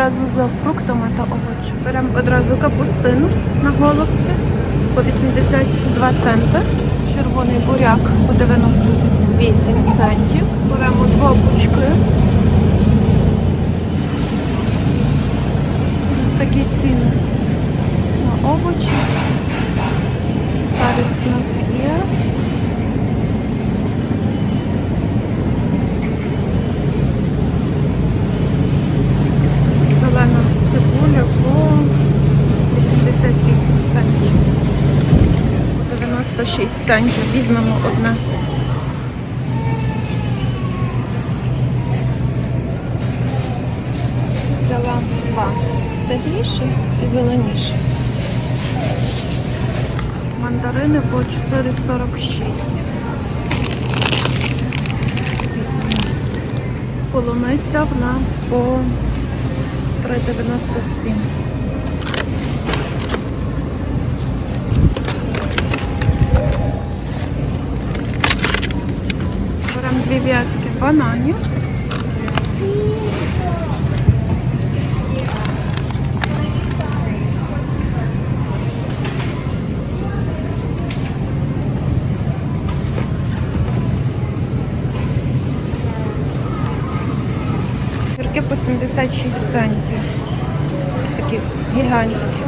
Одразу за фруктами та овочі. Беремо одразу капустину на голубці по 82 центи. Червоний буряк по 98 центів. Беремо два пучки. Ось такі ціни на овочі. Перець у нас є. Зелена цибуля по 88 центів. По 96 центів. Візьмемо одне. Взяла два. Стегліші і зеленіші. Мандарини по 4,46. Візьмемо. Полуниця в нас по 3,97. Беремо дві в'язки бананів. Гірки по 76 центів. Такі гігантські.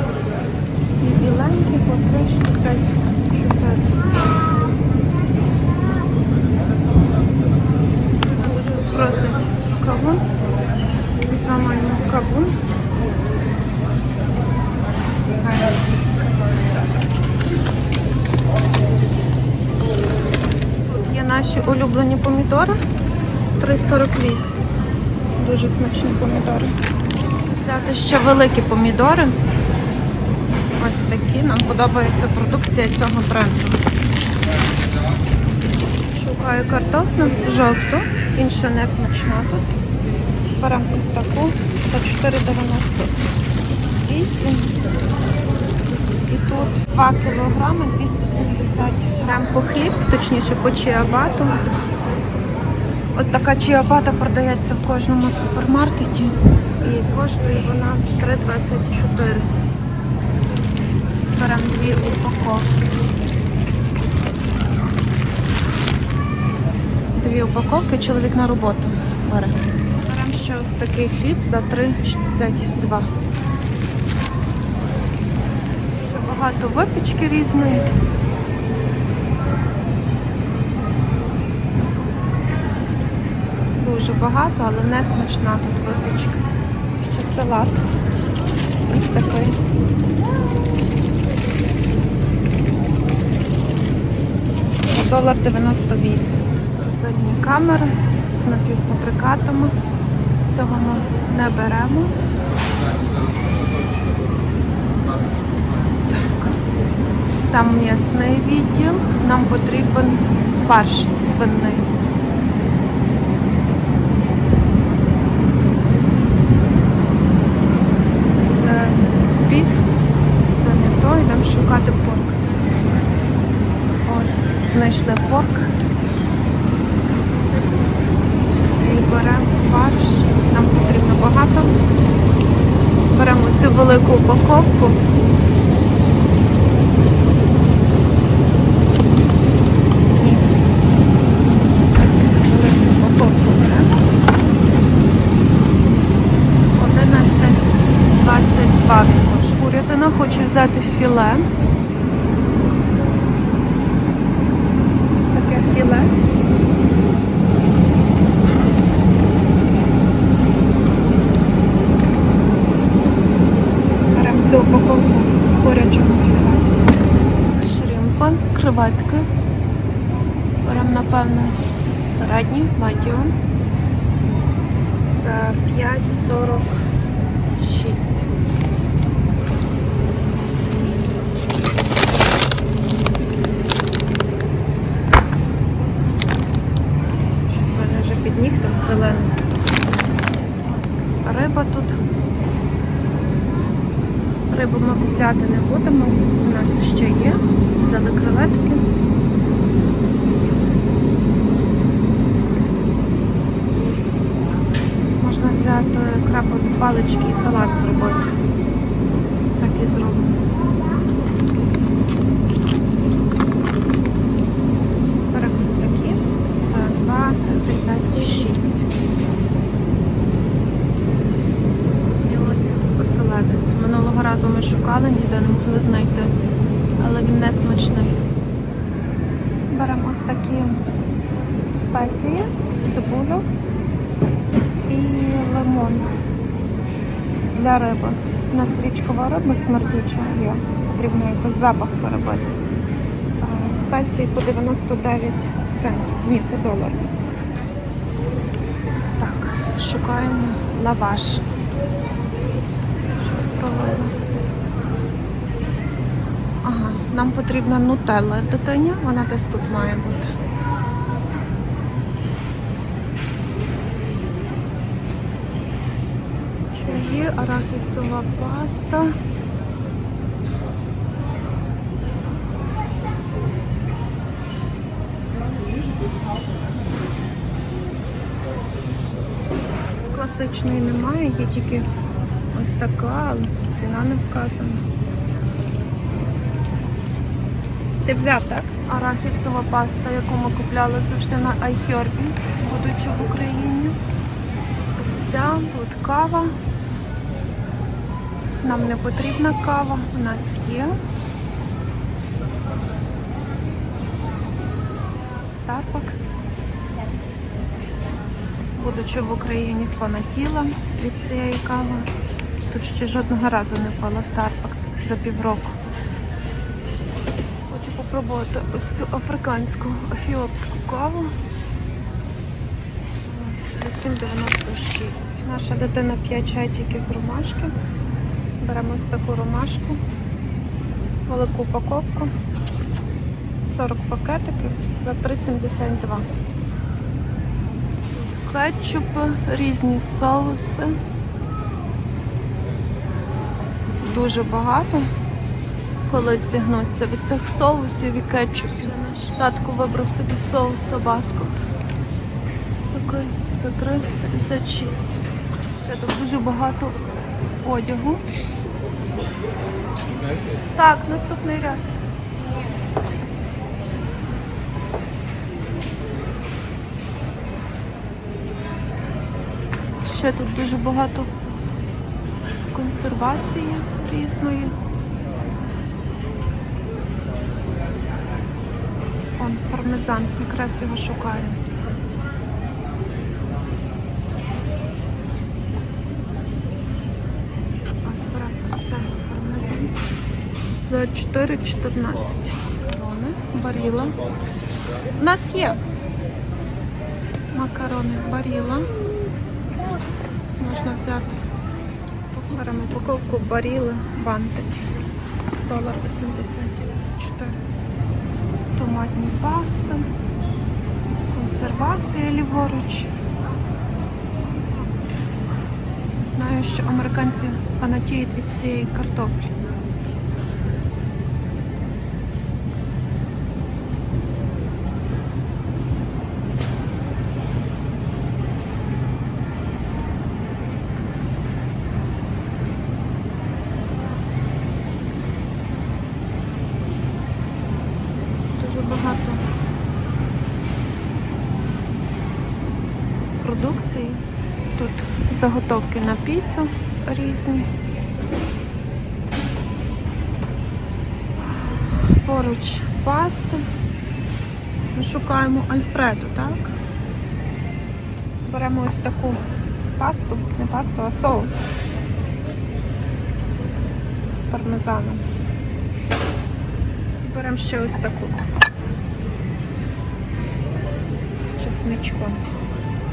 І біленькі по 3,64. Дуже просить кавун. Візьмемо йому кавун. Тут є наші улюблені помідори. 3,48. Дуже смачні помідори. Взяти ще великі помідори. Ось такі. Нам подобається продукція цього бренду. Шукаю картоплю жовту, інша не смачна тут. Беремо ось таку по 4,98. І тут 2 кілограми 270 грам по хліб, точніше по чиабату. От така чиабата продається в кожному супермаркеті і коштує вона 3,24. Беремо дві упаковки. Дві упаковки, чоловік на роботу бере. Беремо ще ось такий хліб за 3,62. Ще багато випічки різної. Дуже багато, але не смачна тут випічка. Ще салат. Ось такий. Долар 98. Задні камери з напівфабрикатами. Цього ми не беремо. Так. Там м'ясний відділ. Нам потрібен фарш свиний. Це біф, це не то, йдемо шукати порк. Ось, знайшли порк. І беремо фарш. Нам потрібно багато. Беремо цю велику упаковку. Ось велику упаковку беремо. 11,22 він Шкурятина, хочу взяти філе. Таке філе. Беремо цю упаковку курячого філе. Шрімпа, креветки. Беремо, напевно, середній, медіум. За 5,46. Щось в мене вже під нігтем зелений. Ось риба тут. Рибу ми купляти не будемо. У нас ще є. Взяли креветки. Можна взяти крабові палички і салат зробити. Так і зробимо. Беремо такі за 2,76. І ось оселедець. Минулого разу ми шукали, ніде не могли знайти, але він не смачний. Беремо ось такі спеції, цибулю і лимон для риби. У нас річкова риба смердюча є. Потрібно якось запах перебити. Спеції по 99 центів. Ні, по долару. Так, шукаємо лаваш. Щось пролила. Нам потрібна нутелла дитині, вона десь тут має бути. Чаї, арахісова паста. Класичної немає, є тільки ось така, але ціна не вказана. Ти взяв, так? Арахісова паста, яку ми купляли завжди на iHerb, будучи в Україні. Ось ця, тут кава. Нам не потрібна кава, у нас є. Starbucks. Будучи в Україні, фанатіла від цієї кави. Тут ще жодного разу не пила Starbucks за півроку. Хочу попробувати ось цю африканську ефіопську каву. За 7,96. Наша дитина п'є чай тільки з ромашки. Беремо ось таку ромашку, велику упаковку, 40 пакетиків за 3,72. Тут кетчупи, різні соуси. Дуже багато. Коли зігнуться від цих соусів і кетчупів. Наш татко вибрав собі соус табаско. Ось такий за 3,56. Ще тут дуже багато одягу. Так, наступний ряд. Ще тут дуже багато консервації різної. Пармезан, якраз його шукаю. А збираю ось цей пармезан за 4,14. Макарони, баріла. У нас є макарони баріла. Можна взяти. Беремо упаковку баріли, банти. Долар 84. Томатні пасти. Консервація ліворуч. Знаю, що американці фанатіють від цієї картоплі. Заготовки на піцу різні. Поруч пасти. Ми шукаємо Альфреду, так? Беремо ось таку пасту, не пасту, а соус з пармезаном. Беремо ще ось таку з чесничком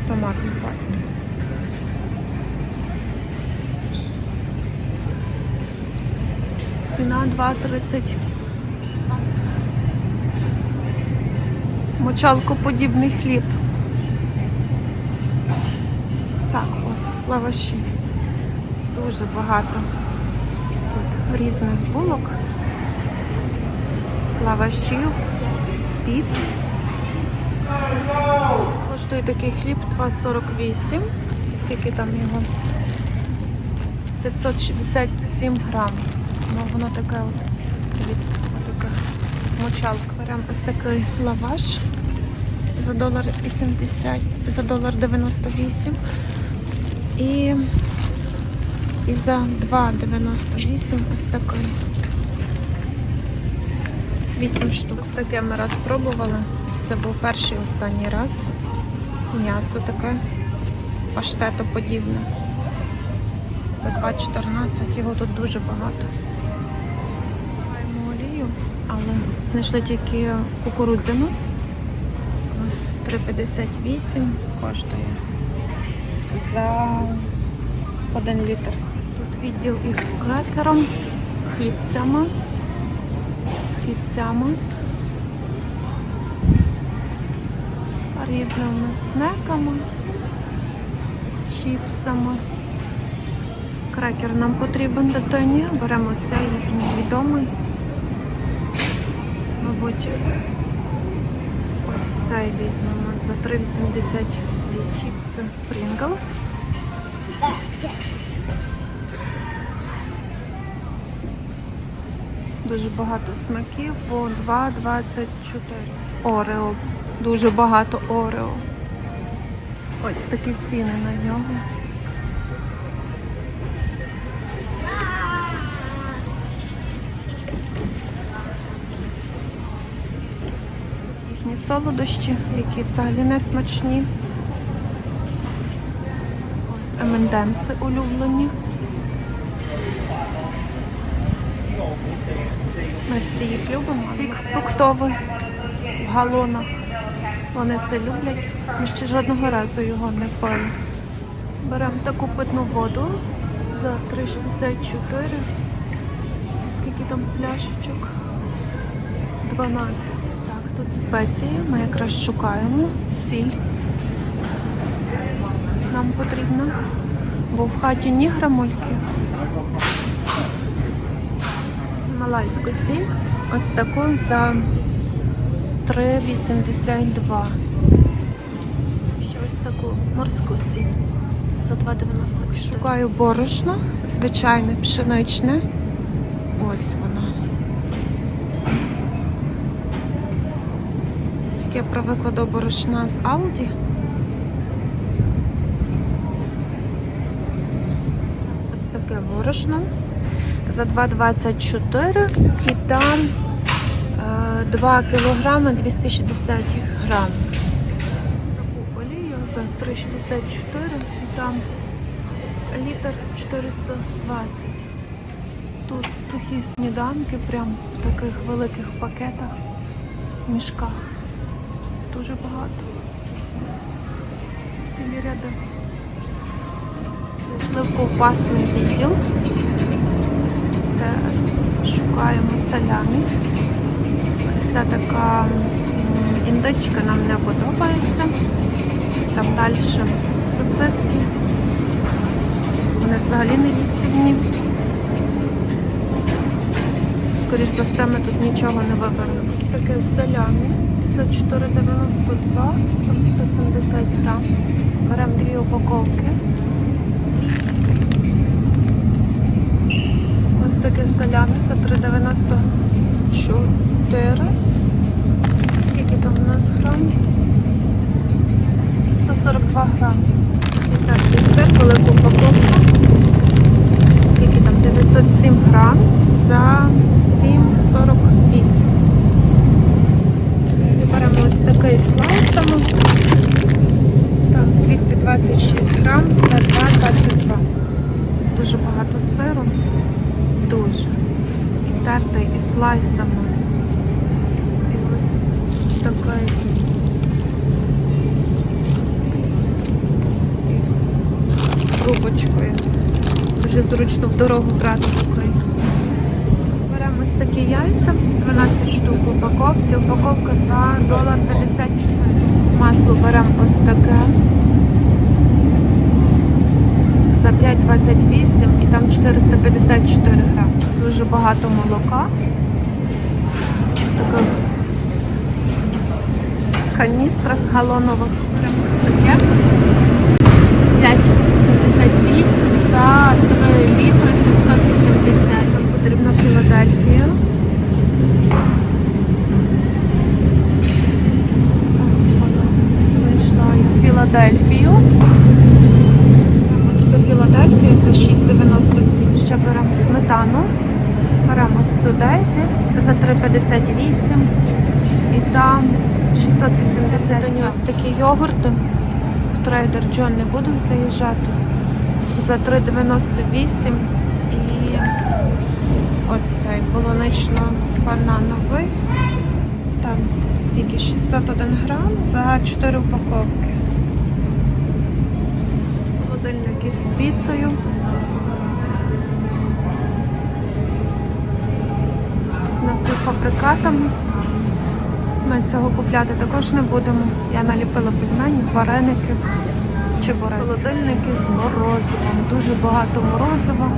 томатну пасту. Ціна 2,30. Мочалкоподібний хліб. Так, ось, лаваші. Дуже багато тут різних булок, лавашів, піп. Коштує такий хліб 2,48 скільки там його? 567 грам. Ну, воно таке от, дивіться, отаке мочалка. Беремо ось такий лаваш за долар 80, за долар 98. І, і за 2,98 ось такий. 8 штук. Ось таке ми раз пробували. Це був перший останній раз. М'ясо таке паштетоподібне. За 2,14 його тут дуже багато. Але знайшли тільки кукурудзяну. Ось 3,58 коштує за 1 літр. Тут відділ із крекером, хлібцями, хлібцями, різними снеками, чіпсами. Крекер нам потрібен дитині. Беремо цей їхній відомий. Мабуть, ось цей візьмемо за 3,88 чіпси Pringles. Дуже багато смаків по 2,24. Орео. Дуже багато Орео. Ось такі ціни на нього. Їхні солодощі, які взагалі не смачні. Ось M&M's улюблені. Ми всі їх любимо. Сік фруктовий в галонах. Вони це люблять. Ми ще жодного разу його не пили. Беремо таку питну воду за 3,64. Скільки там пляшечок? 12. Тут спеції. Ми якраз шукаємо. Сіль. Нам потрібно. Бо в хаті ні грамульки. Малайську сіль. Ось таку за 3,82. Ще ось таку морську сіль за 2,90. Шукаю борошно, звичайне пшеничне. Ось воно. Тільки я привикла до борошна з Алді. Ось таке борошно за 2,24 і там е, 2 кілограми 260 грам. Таку олію за 3,64 і там літр 420. Тут сухі сніданки прям в таких великих пакетах, мішках дуже багато. Цілі ряди. Пішли в відділ, де шукаємо салями. Ось ця така індичка нам не подобається. Там далі сосиски. Вони взагалі не їстівні. Скоріше за все, ми тут нічого не виберемо. Ось таке салями. 54,92, там 170 грам. Беремо дві упаковки. Ось таке соляне за 3,94. Скільки там у нас грам? 142 грам. І так, десерт, велика упаковка. Скільки там? 907 грам за... зручно в дорогу брати такий. Беремо ось такі яйця, 12 штук в упаковці. Упаковка за долар 54. Масло беремо ось таке. За 5,28 і там 454 грам. Дуже багато молока. Таких каністрах галонових. Прямо ось таке. 5 за 3 літри 780. Нам потрібна Філадельфія. Ось вона знайшла Філадельфію. Ось цю Філадельфію за 6,97. Ще беремо сметану. Беремо ось цю за 3,58 і там 680. До нього ось такі йогурти. В Трейдер Джон не будемо заїжджати. За 3,98. І ось цей полунично-банановий. Там скільки? 601 грам за 4 упаковки. Холодильники з піцею. З напівфабрикатами. Ми цього купляти також не будемо. Я наліпила пельмені, вареники чи Холодильники з морозивом. Дуже багато морозива.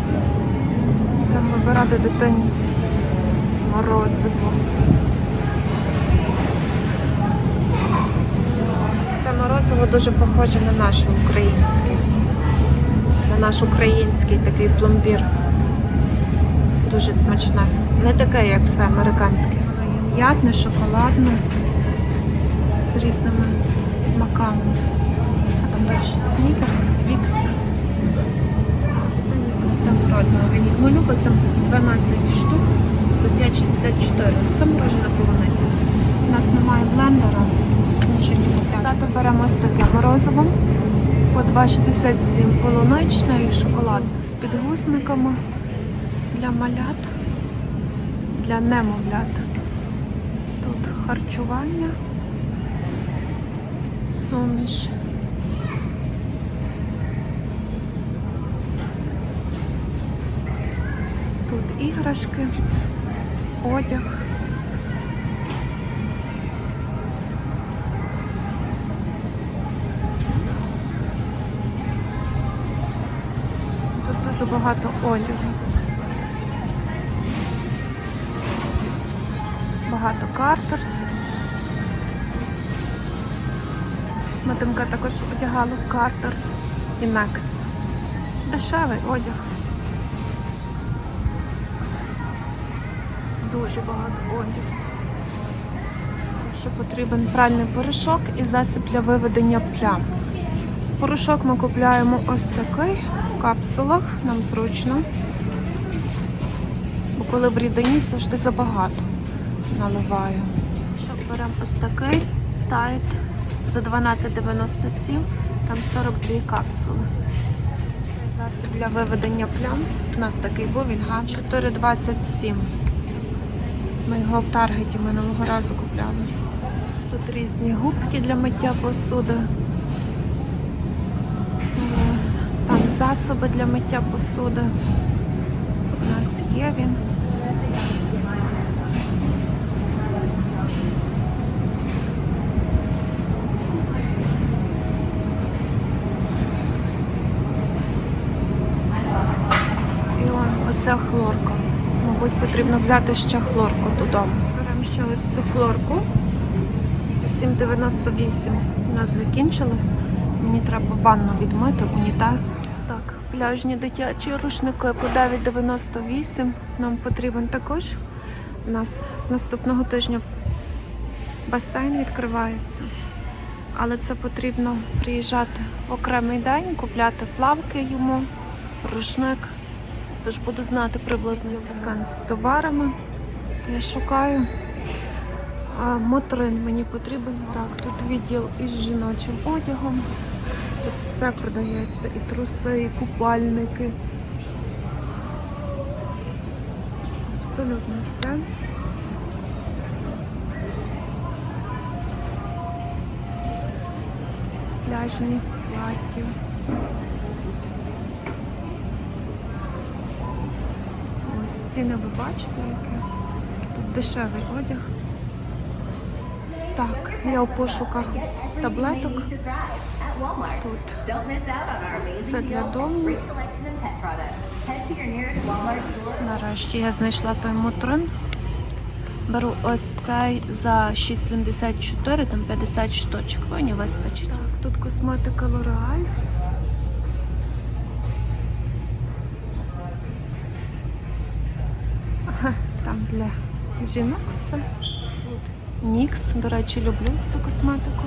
Там вибирати дитині морозиво. Це морозиво дуже похоже на наше українське. На наш український такий пломбір. Дуже смачне. Не таке, як все американське. М'ятне, шоколадне з різними смаками. Снікерс, твікси. Ось це морозиво. Він його любить, там 12 штук за 5,64. Це морожена полуниця. У нас немає блендера, змушені купляти. Тато беремо ось таке морозиво по 2,67 полуничне і шоколад з підгузниками для малят, для немовлят. Тут харчування, суміш. Тут іграшки, одяг. Тут дуже багато одягу. Багато картерс. Матимка також одягала картерс і Next. Дешевий одяг. Дуже багато одягу. Ще потрібен пральний порошок і засіб для виведення плям. Порошок ми купляємо ось такий в капсулах, нам зручно. Бо коли в рідині завжди забагато наливаю. Що беремо ось такий тайт за 12,97, там 42 капсули. Засіб для виведення плям. У нас такий був, він ган 4,27. Ми його в Таргеті минулого разу купляли. Тут різні губки для миття посуди. Е, Там засоби для миття посуди. У нас є він. Мабуть, потрібно взяти ще хлорку додому. Беремо ще ось цю хлорку. Це 7,98. У нас закінчилось. Мені треба ванну відмити, унітаз. Так, пляжні дитячі рушники по 9,98. Нам потрібен також. У нас з наступного тижня басейн відкривається. Але це потрібно приїжджати в окремий день, купляти плавки йому, рушник. Тож буду знати приблизно скан з товарами. Я шукаю. А, мотрин мені потрібен. Так, тут відділ із жіночим одягом. Тут все продається. І труси, і купальники. Абсолютно все. Пляжні плаття. Ось ціни ви бачите, які. Тут дешевий одяг. Так, я у пошуках таблеток. Тут все для дому. Нарешті я знайшла той мотрин. Беру ось цей за 6,74, там 50 штучок. Мені вистачить. Так, тут косметика L'Oreal. Для жінок все. Нікс, до речі, люблю цю косметику.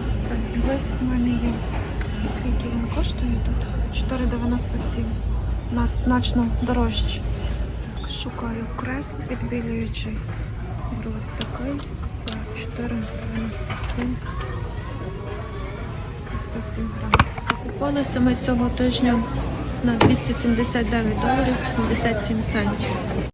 Ось це Ось в мене є. Скільки він коштує тут? 4,97. У нас значно дорожче. Так, шукаю крест відбілюючий. Ось такий за 4,97. Це 107 грам. Купалися ми цього тижня на 279 доларів 77 центів.